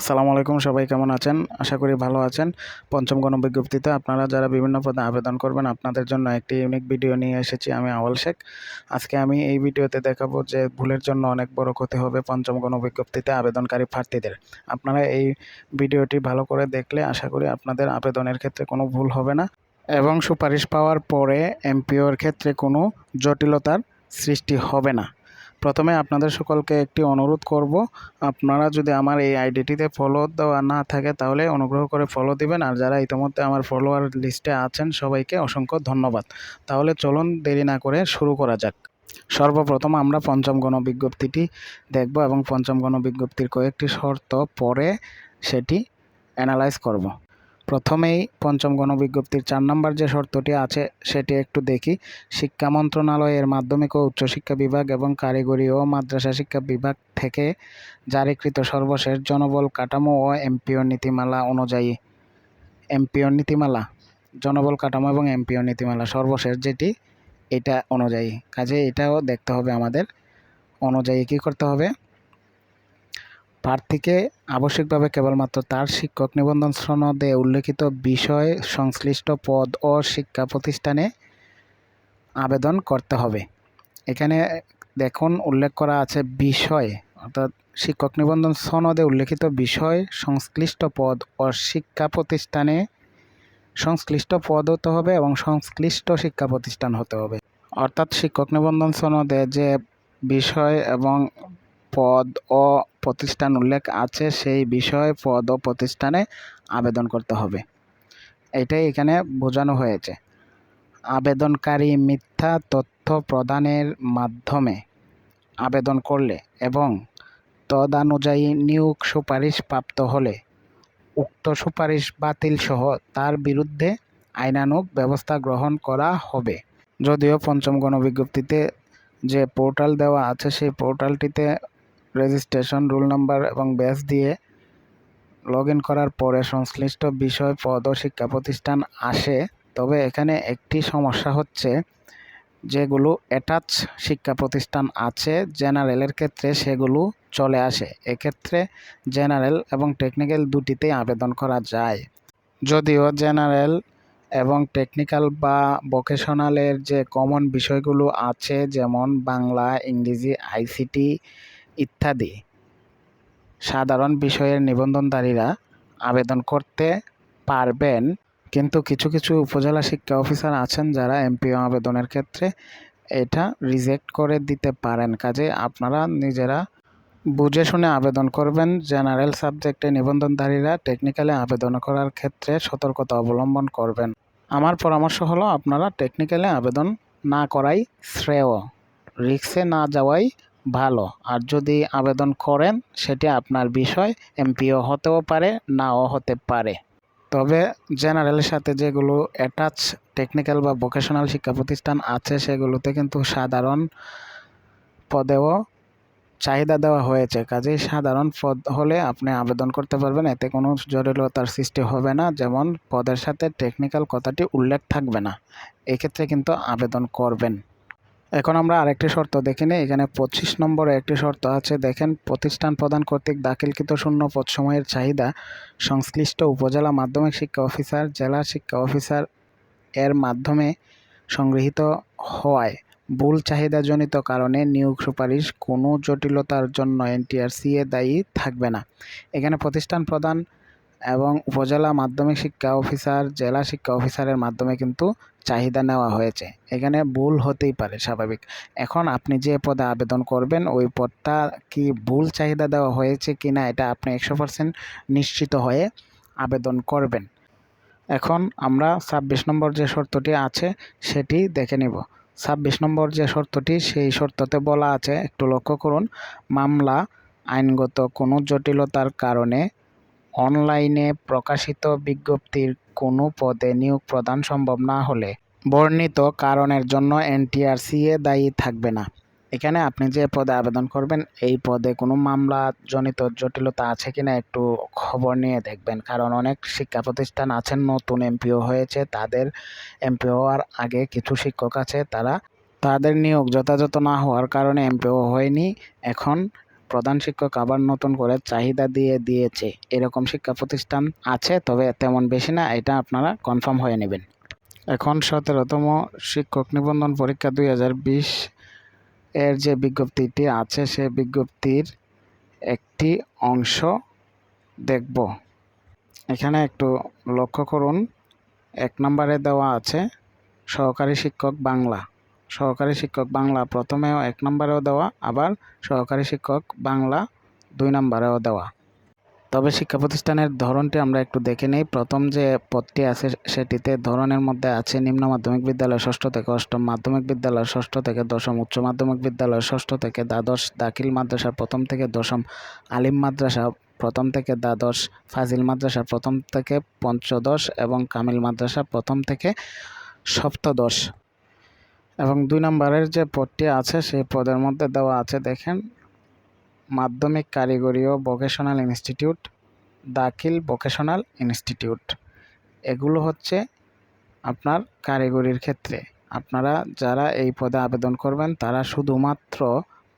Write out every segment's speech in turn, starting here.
আসসালামু আলাইকুম, সবাই কেমন আছেন? আশা করি ভালো আছেন। পঞ্চম গণবিজ্ঞপ্তিতে আপনারা যারা বিভিন্ন পদে আবেদন করবেন, আপনাদের জন্য একটি ইউনিক ভিডিও নিয়ে এসেছি আমি আওয়াল শেখ। আজকে আমি এই ভিডিওতে দেখাবো যে ভুলের জন্য অনেক বড় ক্ষতি হবে পঞ্চম গণবিজ্ঞপ্তিতে আবেদনকারী প্রার্থীদের। আপনারা এই ভিডিওটি ভালো করে দেখলে আশা করি আপনাদের আবেদনের ক্ষেত্রে কোনো ভুল হবে না এবং সুপারিশ পাওয়ার পরে এমপিওর ক্ষেত্রে কোনো জটিলতার সৃষ্টি হবে না। প্রথমে আপনাদের সকলকে একটি অনুরোধ করব, আপনারা যদি আমার এই আইডিটিতে ফলো দেওয়া না থাকে তাহলে অনুগ্রহ করে ফলো দিবেন। আর যারা ইতিমধ্যে আমার ফলোয়ার লিস্টে আছেন, সবাইকে অসংখ্য ধন্যবাদ। তাহলে চলুন দেরি না করে শুরু করা যাক। সর্বপ্রথম আমরা পঞ্চম গণবিজ্ঞপ্তিটি দেখব এবং পঞ্চম গণবিজ্ঞপ্তির কয়েকটি শর্ত পরে সেটি অ্যানালাইজ করব। প্রথমেই পঞ্চম গণবিজ্ঞপ্তির চার নম্বর যে শর্তটি আছে, সেটি একটু দেখি। শিক্ষা মন্ত্রণালয়ের মাধ্যমিক ও উচ্চশিক্ষা বিভাগ এবং কারিগরি ও মাদ্রাসা শিক্ষা বিভাগ থেকে জারিকৃত সর্বশেষ জনবল কাঠামো ও এমপিও নীতিমালা অনুযায়ী। এমপিও নীতিমালা, জনবল কাঠামো এবং এমপিও নীতিমালা সর্বশেষ যেটি, এটা অনুযায়ী। কাজে এটাও দেখতে হবে আমাদের। অনুযায়ী কী করতে হবে? প্রার্থীকে আবশ্যিকভাবে কেবলমাত্র তার শিক্ষক নিবন্ধন সনদে উল্লেখিত বিষয় সংশ্লিষ্ট পদ ও শিক্ষা প্রতিষ্ঠানে আবেদন করতে হবে। এখানে দেখুন উল্লেখ করা আছে বিষয়, অর্থাৎ শিক্ষক নিবন্ধন সনদে উল্লেখিত বিষয় সংশ্লিষ্ট পদ ও শিক্ষা প্রতিষ্ঠানে সংশ্লিষ্ট পদ হতে হবে এবং সংশ্লিষ্ট শিক্ষা প্রতিষ্ঠান হতে হবে। অর্থাৎ শিক্ষক নিবন্ধন সনদে যে বিষয় এবং পদ ও প্রতিষ্ঠান উল্লেখ আছে, সেই বিষয় পদ ও প্রতিষ্ঠানে আবেদন করতে হবে। এটাই এখানে বোঝানো হয়েছে। আবেদনকারী মিথ্যা তথ্য প্রদানের মাধ্যমে আবেদন করলে এবং তদানুযায়ী নিয়োগ সুপারিশ প্রাপ্ত হলে উক্ত সুপারিশ বাতিল সহ তার বিরুদ্ধে আইনানুগ ব্যবস্থা গ্রহণ করা হবে। যদিও পঞ্চম গণবিজ্ঞপ্তিতে যে পোর্টাল দেওয়া আছে, সেই পোর্টালটিতে রেজিস্ট্রেশন রোল নাম্বার এবং ব্যাচ দিয়ে লগ ইন করার পরে সংশ্লিষ্ট বিষয়, পদ ও শিক্ষা প্রতিষ্ঠান আসে। তবে এখানে একটি সমস্যা হচ্ছে যেগুলো অ্যাটাচ শিক্ষা প্রতিষ্ঠান আছে জেনারেলের ক্ষেত্রে সেগুলো চলে আসে। এক্ষেত্রে জেনারেল এবং টেকনিক্যাল দুটিতেই আবেদন করা যায়। যদিও জেনারেল এবং টেকনিক্যাল বা ভোকেশনালের যে কমন বিষয়গুলো আছে, যেমন বাংলা, ইংরেজি আইসিটি ইত্যাদি। সাধারণ বিষয়ের নিবন্ধনধারীরা আবেদন করতে পারবেন, কিন্তু কিছু কিছু উপজেলা শিক্ষা অফিসার আছেন যারা এমপিও আবেদনের ক্ষেত্রে এটা রিজেক্ট করে দিতে পারেন। কাজে আপনারা নিজেরা বুঝে শুনে আবেদন করবেন। জেনারেল সাবজেক্টে নিবন্ধনধারীরা টেকনিক্যালে আবেদন করার ক্ষেত্রে সতর্কতা অবলম্বন করবেন। আমার পরামর্শ হলো, আপনারা টেকনিক্যালে আবেদন না করাই শ্রেয়। রিক্সে না যাওয়াই ভালো। আর যদি আবেদন করেন, সেটি আপনার বিষয়, এমপিও হতেও পারে, নাও হতে পারে। তবে জেনারেলের সাথে যেগুলো অ্যাটাচ টেকনিক্যাল বা ভোকেশনাল শিক্ষা প্রতিষ্ঠান আছে, সেগুলোতে কিন্তু সাধারণ পদেও চাহিদা দেওয়া হয়েছে। কাজেই সাধারণ পদ হলে আপনি আবেদন করতে পারবেন, এতে কোনো জটিলতার সৃষ্টি হবে না। যেমন, পদের সাথে টেকনিক্যাল কথাটি উল্লেখ থাকবে না। এক্ষেত্রে কিন্তু আবেদন করবেন। এখন আমরা আরেকটি শর্ত দেখে নিই। এখানে পঁচিশ নম্বরে একটি শর্ত আছে। দেখেন, প্রতিষ্ঠান প্রদান কর্তৃক দাখিলকৃত শূন্য পদ সময়ের চাহিদা সংশ্লিষ্ট উপজেলা মাধ্যমিক শিক্ষা অফিসার, জেলা শিক্ষা অফিসার এর মাধ্যমে সংগৃহীত হওয়ায় ভুল চাহিদাজনিত কারণে নিয়োগ সুপারিশ কোনো জটিলতার জন্য এনটিআরসিএ দায়ী থাকবে না। এখানে প্রতিষ্ঠান প্রদান এবং উপজেলা মাধ্যমিক শিক্ষা অফিসার, জেলা শিক্ষা অফিসারের মাধ্যমে কিন্তু চাহিদা নেওয়া হয়েছে। এখানে ভুল হতেই পারে, স্বাভাবিক। এখন আপনি যে পদে আবেদন করবেন, ওই পদটা কি ভুল চাহিদা দেওয়া হয়েছে কি না এটা আপনি একশো পার্সেন্ট নিশ্চিত হয়ে আবেদন করবেন। এখন আমরা ছাব্বিশ নম্বর যে শর্তটি আছে, সেটি দেখে নিব। ছাব্বিশ নম্বর যে শর্তটি, সেই শর্ততে বলা আছে, একটু লক্ষ্য করুন, মামলা আইনগত কোনো জটিলতার কারণে অনলাইনে প্রকাশিত বিজ্ঞপ্তির কোনো পদে নিয়োগ প্রদান সম্ভব না হলে বর্ণিত কারণের জন্য এনটিআরসিএ দায়ী থাকবে না। এখানে আপনি যে পদে আবেদন করবেন, এই পদে কোনো মামলা জনিত জটিলতা আছে কিনা একটু খবর নিয়ে দেখবেন। কারণ অনেক শিক্ষা প্রতিষ্ঠান আছেন, নতুন এমপিও হয়েছে, তাদের এমপিও হওয়ার আগে কিছু শিক্ষক আছে, তারা তাদের নিয়োগ যথাযথ না হওয়ার কারণে এমপিও হয়নি। এখন প্রধান শিক্ষক আবার নতুন করে চাহিদা দিয়ে দিয়েছে। এরকম শিক্ষা প্রতিষ্ঠান আছে, তবে তেমন বেশি না, এটা আপনারা কনফার্ম হয়ে নেবেন। এখন সতেরোতম শিক্ষক নিবন্ধন পরীক্ষা দুই হাজার বিশ এর যে বিজ্ঞপ্তিটি আছে, সে বিজ্ঞপ্তির একটি অংশ দেখব। এখানে একটু লক্ষ্য করুন, এক নম্বরে দেওয়া আছে, সহকারী শিক্ষক বাংলা। সহকারী শিক্ষক বাংলা প্রথমেও এক নম্বরেও দেওয়া, আবার সহকারী শিক্ষক বাংলা দুই নম্বরেও দেওয়া। তবে শিক্ষা প্রতিষ্ঠানের ধরনটি আমরা একটু দেখে নিই। প্রথম যে পদটি আছে সেটিতে ধরনের মধ্যে আছে নিম্ন মাধ্যমিক বিদ্যালয়, ষষ্ঠ থেকে অষ্টম মাধ্যমিক বিদ্যালয়, ষষ্ঠ থেকে দশম উচ্চ মাধ্যমিক বিদ্যালয়, ষষ্ঠ থেকে দ্বাদশ দাখিল মাদ্রাসা প্রথম থেকে দশম আলিম মাদ্রাসা, প্রথম থেকে দ্বাদশ ফাজিল মাদ্রাসা, প্রথম থেকে পঞ্চদশ এবং কামিল মাদ্রাসা, প্রথম থেকে সপ্তদশ। এবং দুই নম্বরের যে পদটি আছে, সেই পদের মধ্যে দেওয়া আছে, দেখেন, মাধ্যমিক কারিগরি ও ভোকেশনাল ইনস্টিটিউট দাখিল ভোকেশনাল ইনস্টিটিউট এগুলো হচ্ছে আপনার কারিগরির ক্ষেত্রে। আপনারা যারা এই পদে আবেদন করবেন, তারা শুধুমাত্র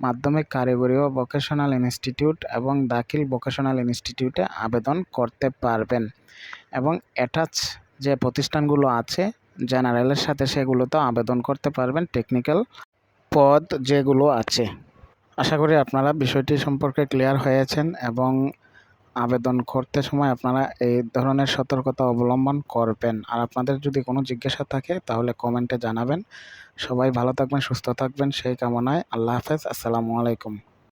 মাধ্যমিক কারিগরি ও ভোকেশনাল ইনস্টিটিউট এবং দাখিল ভোকেশনাল ইনস্টিটিউটে আবেদন করতে পারবেন। এবং অ্যাটাচ যে প্রতিষ্ঠানগুলো আছে জেনারেলের সাথে সেগুলোতেও আবেদন করতে পারবেন টেকনিক্যাল পদ যেগুলো আছে। আশা করি আপনারা বিষয়টি সম্পর্কে ক্লিয়ার হয়েছেন এবং আবেদন করতে সময় আপনারা এই ধরনের সতর্কতা অবলম্বন করবেন। আর আপনাদের যদি কোনো জিজ্ঞাসা থাকে, তাহলে কমেন্টে জানাবেন। সবাই ভালো থাকবেন, সুস্থ থাকবেন, সেই কামনায় আল্লাহ হাফেজ, আসসালামু আলাইকুম।